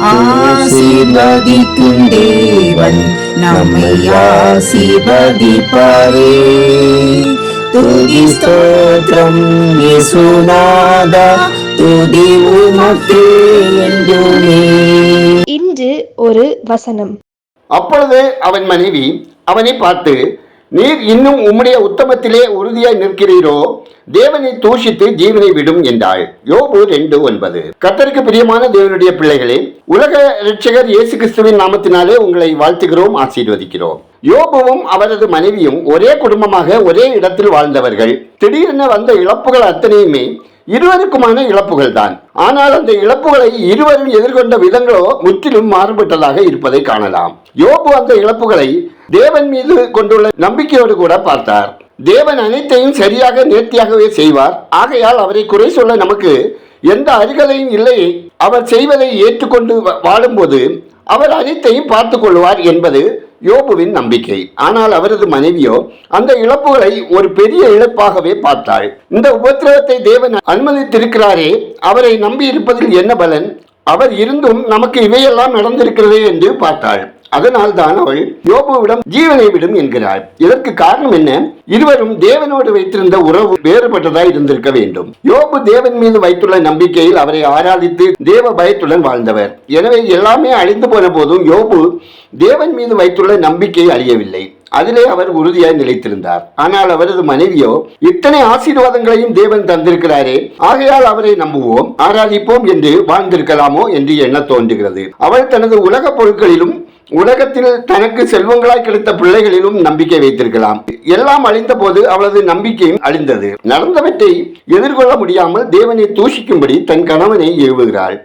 ஆசீர்வதிக்கும் தேவன் நம்மை ஆசீர்வதிப்பாரே. துதி ஸ்தோத்திரம் இயேசுநாதா துதி உமக்கே என்றுமே. இன்று ஒரு வசனம் அப்பொழுது அவன் மனைவி அவனை பார்த்து நீர் இன்னும் உம்முடைய உத்தமத்திலே உறுதியாய் நிற்கிறீரோ? தேவனை தூஷித்து ஜீவனை விடும் என்றாள். யோபு ரெண்டு ஒன்பது. கத்தருக்கு பிரியமான தேவனுடைய பிள்ளைகளே உலக ரட்சகர் இயேசு கிறிஸ்துவின் நாமத்தினாலே உங்களை வாழ்த்துகிறோம் ஆசீர்வதிக்கிறோம். யோபுவும் அவரது மனைவியும் ஒரே குடும்பமாக ஒரே இடத்தில் வாழ்ந்தவர்கள். திடீரென வந்த இழப்புகள் அத்தனையுமே இருவருக்குமான இழப்புகள் தான் ஆனால் அந்த இழப்புகளை இருவரும் எதிர்கொண்ட விதங்களோ முற்றிலும் மாறுபட்டதாக இருப்பதை காணலாம். யோபு அந்த இழப்புகளை தேவன் மீது கொண்டுள்ள நம்பிக்கையோடு கூட பார்த்தார். தேவன் அனைத்தையும் சரியாக நேர்த்தியாகவே செய்வார். ஆகையால் அவரை குறை சொல்ல நமக்கு எந்த அருகலையும் இல்லை. அவர் செய்வதை ஏற்றுக்கொண்டு வாழும்போது அவர் அனைத்தையும் பார்த்துக் கொள்வார் என்பது யோபுவின் நம்பிக்கை. ஆனால் அவரது மனைவியோ அந்த இழப்புகளை ஒரு பெரிய இழப்பாகவே பார்த்தாள். இந்த உபத்திரவத்தை தேவன் அனுமதித்திருக்கிறாரே அவரை நம்பி இருப்பதில் என்ன பலன்? அவர் இருந்தும் நமக்கு இவையெல்லாம் நடந்திருக்கிறதே என்று பார்த்தாள். அதனால் தான் அவள் யோபுவிடம் ஜீவனை விடும் என்கிறாள். இதற்கு காரணம் என்ன? இருவரும் தேவனோடு வைத்திருந்த உறவு வேறுபட்டதாய் இருந்திருக்க வேண்டும். யோபு தேவன் மீது வைத்துள்ள நம்பிக்கையில் அவரை ஆராதித்து தேவ பயத்துடன் வாழ்ந்தவர். எனவே எல்லாமே அழிந்து போன போதும் யோபு தேவன் மீது வைத்துள்ள நம்பிக்கை அழியவில்லை. அதிலே அவர் உறுதியாய் நிலைத்திருந்தார். ஆனால் அவரது மனைவியோ இத்தனை ஆசீர்வாதங்களையும் தேவன் தந்திருக்கிறாரே ஆகையால் அவரை நம்புவோம் ஆராதிப்போம் என்று வாழ்ந்திருக்கலாமோ என்று எண்ண தோன்றுகிறது. அவள் தனது உலக பொருட்களிலும் உலகத்தில் தனக்கு செல்வங்களாய் கிடைத்த பிள்ளைகளிலும் நம்பிக்கை வைத்திருக்கலாம். எல்லாம் அழிந்த போது அவளது நம்பிக்கையும் அழிந்தது. நடந்தவற்றை எதிர்கொள்ள முடியாமல் தேவனை தூஷிக்கும்படி தன் கணவனை எழுவுகிறாள்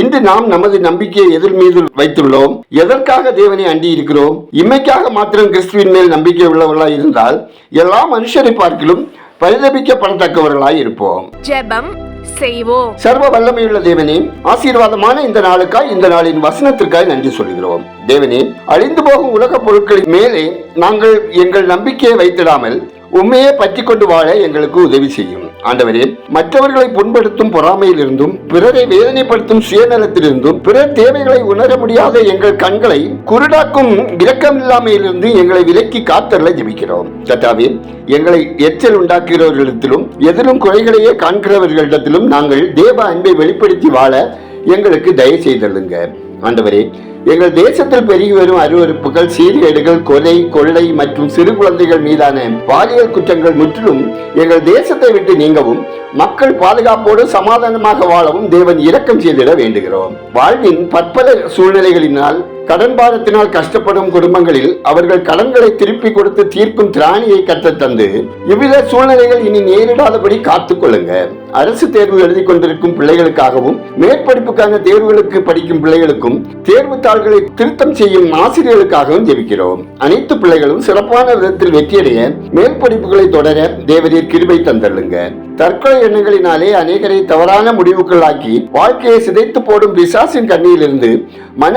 இன்று நாம் நமது நம்பிக்கையை எதிர் மீது வைத்துள்ளோம். எதற்காக தேவனை அண்டி இருக்கிறோம் இம்மைக்காக மாத்திரம் கிறிஸ்துவின் மேல் நம்பிக்கை உள்ளவர்களாய் இருந்தால் எல்லா மனுஷரை பார்க்கிலும் பரிதபிக்கப்படத்தக்கவர்களாய் இருப்போம். ஜெபம் செய்வோம். சர்வ வல்லமையுள்ள தேவனே ஆசீர்வாதமான இந்த நாளுக்காய் இந்த நாளின் வசனத்திற்காய் நன்றி சொல்கிறோம் தேவனே அழிந்து போகும் உலக பொருட்களின் மேலே நாங்கள் எங்கள் நம்பிக்கையை வைத்திடாமல் உண்மையே பற்றி கொண்டு வாழ எங்களுக்கு உதவி செய்யும். ஆண்டவரே மற்றவர்களை புண்படுத்தும் பொறாமையிலிருந்தும் பிறரை வேதனைப்படுத்தும் சுயநலத்திலிருந்தும் பிறர் தேவைகளை உணர முடியாத எங்கள் கண்களை குருடாக்கும் இரக்கமில்லாமையிலிருந்து எங்களை விலக்கி காத்தரல ஜெபிக்கிறோம். தட்டாவே எங்களை எச்சல் உண்டாக்குகிறவர்களிடத்திலும் எதிரும் குறைகளையே காண்கிறவர்களிடத்திலும் நாங்கள் தேவ அன்பை வெளிப்படுத்தி வாழ எங்களுக்கு தயவு செய்தள்ளுங்க ஆண்டவரே எங்கள் தேசத்தில் பெருகி வரும் அருவறுப்புகள் சீர்கேடுகள் கொலை கொள்ளை மற்றும் சிறு குழந்தைகள் மீதான பாலியல் குற்றங்கள் முற்றிலும் எங்கள் தேசத்தை விட்டு நீங்கவும் மக்கள் பாதுகாப்போடு சமாதானமாக வாழவும் தேவன் இரக்கம் செய்திட வேண்டுகிறோம். வாழ்வின் பற்பல சூழ்நிலைகளினால் கடன் பாரத்தினால் கஷ்டப்படும் குடும்பங்களில் அவர்கள் கடன்களை திருப்பி கொடுத்து தீர்க்கும் திராணியை கற்று தந்து இவ்வித சூழ்நிலைகள் இனி நேரிடாதபடி காத்துக் கொள்ளுங்க. அரசு தேர்வு எழுதி கொண்டிருக்கும் பிள்ளைகளுக்காகவும் மேற்படிப்புக்கான தேர்வுகளுக்கு படிக்கும் பிள்ளைகளுக்கும் தேர்வு தாள்களை திருத்தம் செய்யும் ஆசிரியர்களுக்காகவும் ஜெபிக்கிறோம். அனைத்து பிள்ளைகளும் சிறப்பான விதத்தில் வெற்றியடைய மேல் படிப்புகளை தொடர தேவரீர் கிருபை தந்தள்ளுங்க தற்கொலை எண்ணங்களினாலே அநேகரை தவறான முடிவுகளாக்கி வாழ்க்கையை சிதைத்து போடும் பிசாசின் கண்ணியிலிருந்து மன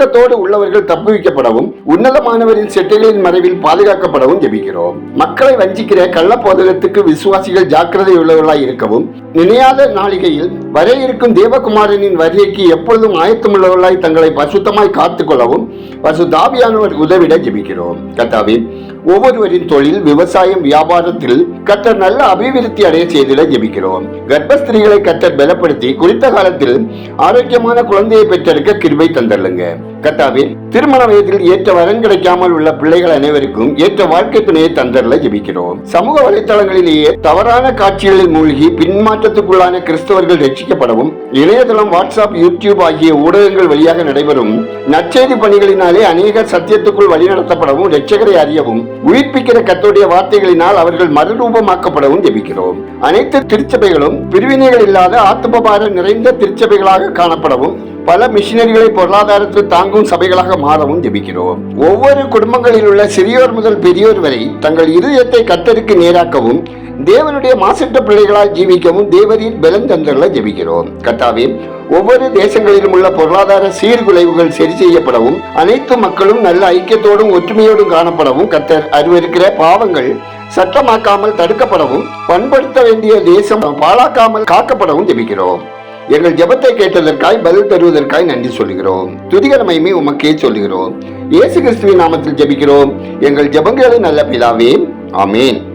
வருத்தத்தோடு உள்ளவர்கள் தப்புவிக்கப்படவும் உன்னதமானவரின் செட்டைகளின் மறைவில் பாதுகாக்கப்படவும் ஜெபிக்கிறோம். மக்களை வஞ்சிக்கிற கள்ள போதகத்துக்கு விசுவாசிகள் ஜாக்கிரதை உள்ளவர்களாய் இருக்கவும் நினையாத நாளிகையில் வர இருக்கும் தேவகுமாரனின் வருகைக்கு எப்பொழுதும் ஆயத்தமுள்ளவர்களாய் தங்களை பசுத்தமாய் காத்துக்கொள்ளவும் பசுதாபியானவர் உதவிட ஜெபிக்கிறோம். கத்தாவின் ஒவ்வொருவரின் தொழில் விவசாயம் வியாபாரத்தில் கத்தர் நல்ல அபிவிருத்தி அடைய செய்திட ஜெபிக்கிறோம். கர்ப்பஸ்திரீகளை கத்தர் பலப்படுத்தி குறித்த காலத்தில் ஆரோக்கியமான குழந்தையை பெற்றெடுக்க கிருபை தந்தள்ளுங்க கத்தாவே திருமண வயதில் ஏற்ற வரம் கிடைக்காமல் உள்ள பிள்ளைகள் அனைவருக்கும் ஏற்ற வாழ்க்கை துணையை தந்தரல ஜெபிக்கிறோம். சமூக வலைத்தளங்களிலேயே தவறான காட்சிகளில் மூழ்கி பின்மாற்றத்துக்குள்ளான கிறிஸ்தவர்கள் ரட்சிக்கப்படவும் இணையதளம் வாட்ஸ்அப் யூடியூப் ஆகிய ஊடகங்கள் வழியாக நடைபெறும் நற்செய்தி பணிகளினாலே அநேகர் சத்தியத்துக்குள் வழிநடத்தப்படவும் ரட்சகரை அறியவும் உயிர்ப்பிக்கிற கத்தோடைய வார்த்தைகளினால் அவர்கள் மறுரூபமாக்கப்படவும் ஜெபிக்கிறோம். அனைத்து திருச்சபைகளும் பிரிவினைகள் இல்லாத ஆத்துமபாரம் நிறைந்த திருச்சபைகளாக காணப்படவும் பல மிஷினரிகளை பொருளாதாரத்தில் தாங்கும் சபைகளாக மாறவும் ஜெபிக்கிறோம். ஒவ்வொரு குடும்பங்களில் உள்ள சிறியோர் முதல் பெரியோர் வரை தங்கள் இருதயத்தை கத்தருக்கு நேராக்கவும் தேவனுடைய மாசற்ற பிள்ளைகளால் ஜீவிக்கவும் தேவரின் பலன் ஜெபிக்கிறோம். கத்தாவே ஒவ்வொரு தேசங்களிலும் உள்ள பொருளாதார சீர்குலைவுகள் சரி செய்யப்படவும் அனைத்து மக்களும் நல்ல ஐக்கியத்தோடும் ஒற்றுமையோடும் காணப்படவும் கத்தர் அறிவிருக்கிற பாவங்கள் சட்டமாக்காமல் தடுக்கப்படவும் பண்படுத்த வேண்டிய தேசம் பாழாக்காமல் காக்கப்படவும் ஜெபிக்கிறோம். எங்கள் ஜெபத்தை கேட்டதற்காய் பதில் தருவதற்காய் நன்றி சொல்கிறோம் துதிகரமையுமே உமக்கே சொல்கிறோம் இயேசு கிறிஸ்துவின் நாமத்தில் ஜெபிக்கிறோம். எங்கள் ஜெபங்களை நல்ல பிதாவே. ஆமேன்.